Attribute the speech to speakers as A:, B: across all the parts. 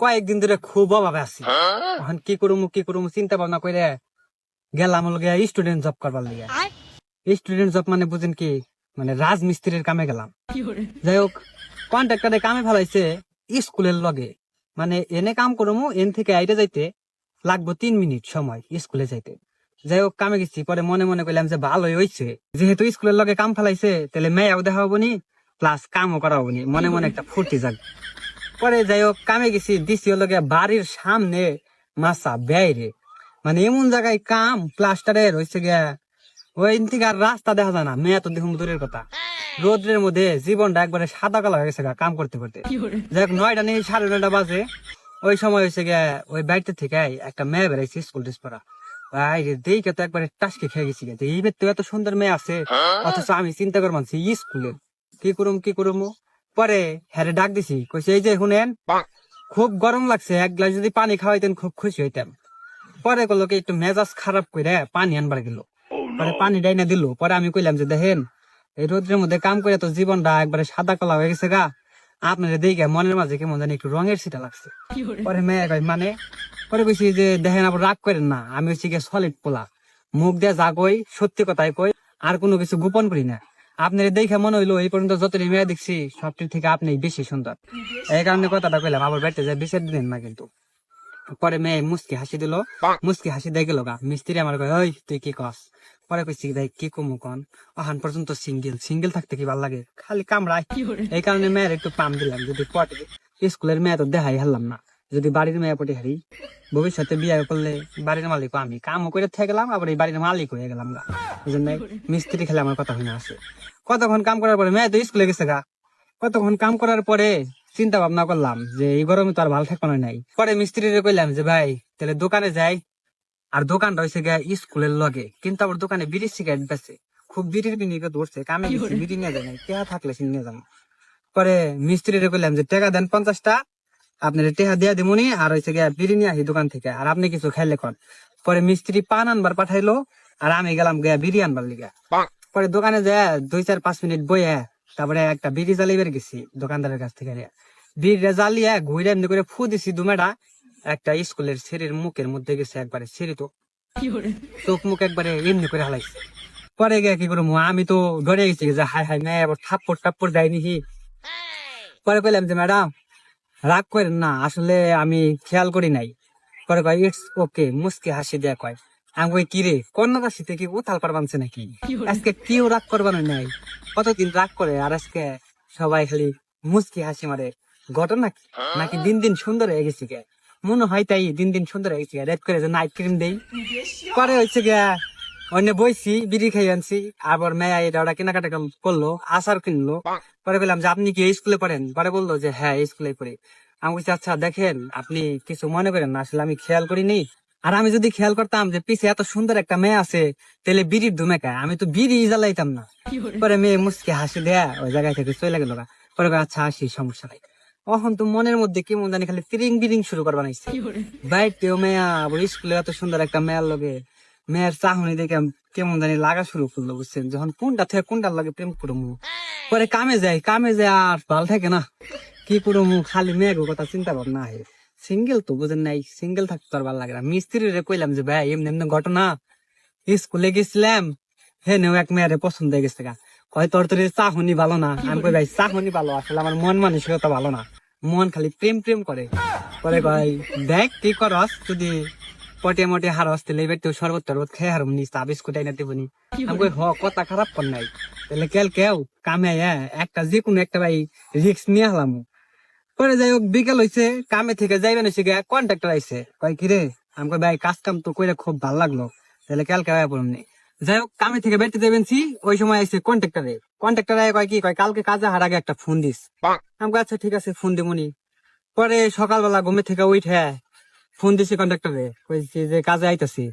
A: কয়েকদিন ধরে খুব অভাবে আছি। এখন কি করব কি করব চিন্তা ভাবনা করে গেলাম লগে স্টুডেন্ট জব করবার লিগে। স্টুডেন্ট জব মানে বুঝেন কি মানে রাজমিস্ত্রির কামে গেলাম। যাই হোক কন্ট্রাক্টরে কামে ফেলাইছে স্কুলের লগে। মানে এনে কাম করব এন থেকে আইতে যাইতে লাগবো তিন মিনিট সময় স্কুলে যাইতে। যাই হোক কামে গেছি পরে মনে মনে করলাম যে ভালোই হয়েছে যেহেতু স্কুলের লগে কাম ফেলাইছে তাহলে মেয়েও দেখা হব নি প্লাস কামও করা হব নি। মনে মনে একটা ফুর্তি যাক পরে যাই হোক কামে গেছি দিছি লগে বাড়ির সামনে মাসা বাইরে। মানে এমন জায়গায় কাম প্লাস্টারের হয়েছে গিয়া ওই থেকে আর রাস্তা দেখা যায় না মেয়ে তো দেখুন দূরের কথা। রোদ্রের মধ্যে জীবনটা একবারে সাদা কালো হয়ে গেছে গা, কাম করতে করতে। যাই হোক নয়টা নেই সাড়ে নয়টা বাজে। ওই সময় হয়েছে গিয়া ওই বাড়িতে থেকে একটা মেয়ে বেড়াইছে স্কুল ড্রেস পরা। ভাই রে দেখে তো একবারে টাসকে খেয়ে গেছি গে। যে এই তো এত সুন্দর মেয়ে আছে অথচ আমি চিন্তা করে মানছি স্কুলের। কি করুম কি করুম পরে হ্যারে ডাক দিছি। কইছে এই যে শুনেন খুব গরম লাগছে এক গ্লাস যদি পানি খাওয়াইতেন খুব খুশি হইতাম। পরে কলো কি একটু মেজাজ খারাপ করে পানি আনবার গেল। পরে পানি ডাইনা দিল। পরে আমি কইলাম যে দেখেন এই রোদ্রের মধ্যে কাম করে তো জীবনটা একবারে সাদা কলা হয়ে গেছে গা। আপনার দেখে মনের মাঝে কেমন জানি একটু রঙের সিটা লাগছে। পরে মেয়ে কয় মানে? পরে কইছি যে দেখেন আবার রাগ করেন না। আমি হচ্ছি গিয়ে সলিড পোলা। মুখ দিয়ে যা কই সত্যি কথাই কই আর কোনো কিছু গোপন করি না। আপনার দেখে মনে হইল এই পর্যন্ত যতটি মেয়ে দেখছি, সবটির থেকে আপনি বেশি সুন্দর। এই কারণে কথাটা কইলাম, আবার বেড়তে যায় বিচার দিলেন না কিন্তু। পরে মেয়ে মুস্কি হাসি দিল। মুস্কি হাসি দিয়ে গেল গা। মিস্ত্রি আমার কয়, ওই, তুই কি কস পরে কইছি ভাই কি কমু কন? অহান পর্যন্ত সিঙ্গেল সিঙ্গেল থাকতে কি ভালো লাগে? খালি কামড়ায়। এই কারণে মেয়ের একটু পাম দিলাম, যদি পটে। স্কুলের মেয়ে তো দেখাই হারলাম না। যদি বাড়ির মেয়ে পটে হারি, ভবিষ্যতে বিয়ে করলে বাড়ির মালিক আমি। কামও করে থেকে গেলাম, আবার এই বাড়ির মালিক হয়ে গেলাম গা। এই জন্য মিস্ত্রি খেলে আমার কথা হয় আসে। কতক্ষণ কাম করার পরে মেয়ে তো স্কুলে গেছে গা। কতক্ষণ কাম করার পরে চিন্তা ভাবনা করলাম যে এই গরমে তো আর ভালো থাকব নাই। পরে মিস্ত্রিরে কইলাম যে ভাই তাহলে দোকানে যাই। আর দোকানটা হয়েছে গিয়া স্কুলের লগে। কিন্তু আবার দোকানে বিড়ি সিগারেট বেচে। খুব বিড়ির বিনিকে ধরছে কামে গেছি বিড়ি নিয়ে যায় নাই। টেহা থাকলে সে নিয়ে যাব। পরে মিস্ত্রিরে কইলাম যে টাকা দেন পঞ্চাশটা। আপনার টেহা দিয়া দিমুনি আর হয়েছে গিয়া বিড়ি নিয়ে আসি দোকান থেকে। আর আপনি কিছু খাইলে কন পরে মিস্ত্রি পান আনবার পাঠাইলো আর আমি গেলাম গিয়া বিড়ি আনবার লিগা। পরে দোকানে যায় দুই চার পাঁচ মিনিট বইয়া তারপরে একটা বিড়ি জ্বালিয়ে বের গেছি দোকানদারের কাছ থেকে বিড়িটা জ্বালিয়ে ঘুরে এমনি করে ফু দিছি দুমেটা একটা স্কুলের ছেলের মুখের মধ্যে গেছে একবারে ছেড়ে তো। চোখ মুখ একবারে এমনি করে হালাইছে। পরে গিয়ে কি করব আমি তো ডরে গেছি যে হাই হাই মেয়ে আবার থাপ্পড় টাপ্পড় দেয়নি হি। পরে কইলাম যে ম্যাডাম রাগ করেন না আসলে আমি খেয়াল করি নাই। পরে কয় ইটস ওকে মুসকে হাসি দেয়া কয় কি নাকি? আজকে কেউ রাগ নাই। কতদিন রাগ করে আর আজকে সবাই খালি মুসকি হাসি মারে। ঘটনা নাকি দিন দিন সুন্দর হয়ে গে মনে হয় তাই দিন দিন সুন্দর হয়ে রেড করে নাইট ক্রিম দেই। পরে হচ্ছে গিয়া অন্য বইছি, বিড়ি খাই আনছি। আবার মেয়া এটা কেনাকাটা করল আচার কিনলো। পরে বললাম যে আপনি কি স্কুলে পড়েন? পরে বলল যে হ্যাঁ স্কুলে পড়ি। আমি বলছি আচ্ছা দেখেন, আপনি কিছু মনে করেন না, আসলে আমি খেয়াল করিনি। আর আমি যদি খেয়াল করতাম যে পিছে এত সুন্দর একটা মেয়ে আছে তাহলে বিড়ির ধুমে খায়। আমি তো বিড়ি জ্বালাইতাম না। পরে মেয়ে মুসকে হাসি দেয়া ওই জায়গায় থেকে চলে গেল পরে আচ্ছা হাসি সমস্যা নাই। এখন তো মনের মধ্যে কেমন জানি খালি তিরিং বিরিং শুরু করবা নাইছে বাইটেও মেয়া আবার স্কুলে এত সুন্দর একটা মেয়ের লগে। মেয়ের চাহনি দেখে কেমন জানি লাগা শুরু করল বুঝছেন? যখন কোনটা থেকে কোনটার লগে প্রেম করব পরে কামে যাই কামে যাই আর ভালো থাকে না। কি করব খালি মেয়ের কথা চিন্তা ভাবনা আহে সিঙ্গেল তো, বুঝেন নাই? সিঙ্গেল থাকতে আর ভালো লাগে না। মিস্ত্রিরে কইলাম যে, ভাই, এমনি এমনি ঘটনা। স্কুলে গেছিলাম। হে, নেও এক মেয়েরে পছন্দ হয়ে গেছে কয়, তোর তোর চাহনি ভালো না। আমি কই, ভাই, চাহনি ভালো। আসলে আমার মন মানসিকতা ভালো না। মন খালি প্রেম প্রেম করে। পরে কয়, দেখ, কি করস? যদি পটে মটে হারস, তাহলে এবার তো শরবত টরবত খেয়ে হারম নি, চা বিস্কুট আইনা দিবনি আমি কই, হ, কথা খারাপ কর নাই। তাহলে কেল কেউ কামে একটা যে কোনো একটা ভাই রিক্স নিয়ে হলাম। পরে যাই হোক বিকেল হইছে কামে থেকে যাইবেন হইছে গিয়া কন্ট্রাক্টর আইছে। কয় কি রে আমি কই ভাই কাজ কাম তো কইরা খুব ভালো লাগল। তাহলে কালকে আয়া পড়মনি যাই হোক কামে থেকে বেরতে যাবেন ওই সময় আইছে কন্ট্রাক্টরে কন্ট্রাক্টর আয় কয় কি? কয় কালকে কাজে হার আগে একটা ফোন দিস। আমি কই, আচ্ছা ঠিক আছে ফোন দিমুনি। পরে সকালবেলা ঘুমে থেকে উঠে ফোন দিছি কন্ট্রাক্টরে কইছি যে কাজে আইতাছি।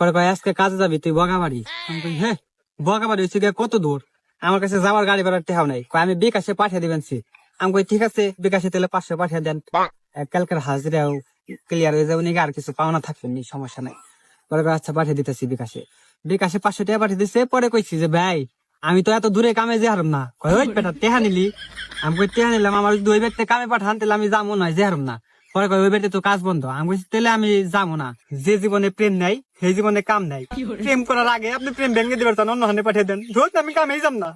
A: পরে কয় আজকে কাজে যাবি তুই বগাবাড়ি? আমি কই হ্যাঁ বগাবাড়ি গিয়ে কত দূর? আমার কাছে যাওয়ার গাড়ি ভাড়ার টেহাও নাই। কয় আমি বিকাশে পাঠিয়ে দিবেন সি আমি কই ঠিক আছে বিকাশে তাহলে পাঁচশো পাঠিয়ে দেন। কালকের হাজিরাও ক্লিয়ার হয়ে যাবে নাকি আর কিছু পাওনা থাকবে নি সমস্যা নাই। পরে আচ্ছা পাঠিয়ে দিতেছি বিকাশে। বিকাশে পাঁচশো টাকা পাঠিয়ে দিচ্ছে পরে কইছি যে ভাই আমি তো এত দূরে কামে যে হারম না। কয় ওই বেটা টেহা নিলি? আমি কই টেহা নিলাম আমার যদি ওই ব্যক্তি কামে পাঠান তাহলে আমি যাব নয় যে হারম না। পরে কয় ওই বাড়িতে তো কাজ বন্ধ। আমি বলছি তাহলে আমি যাব না। যে জীবনে প্রেম নাই সেই জীবনে কাম নাই। প্রেম করার আগে আপনি প্রেম ভেঙে দিবার চান অন্য হানে পাঠিয়ে দেন। ধরুন আমি কামেই যাম না।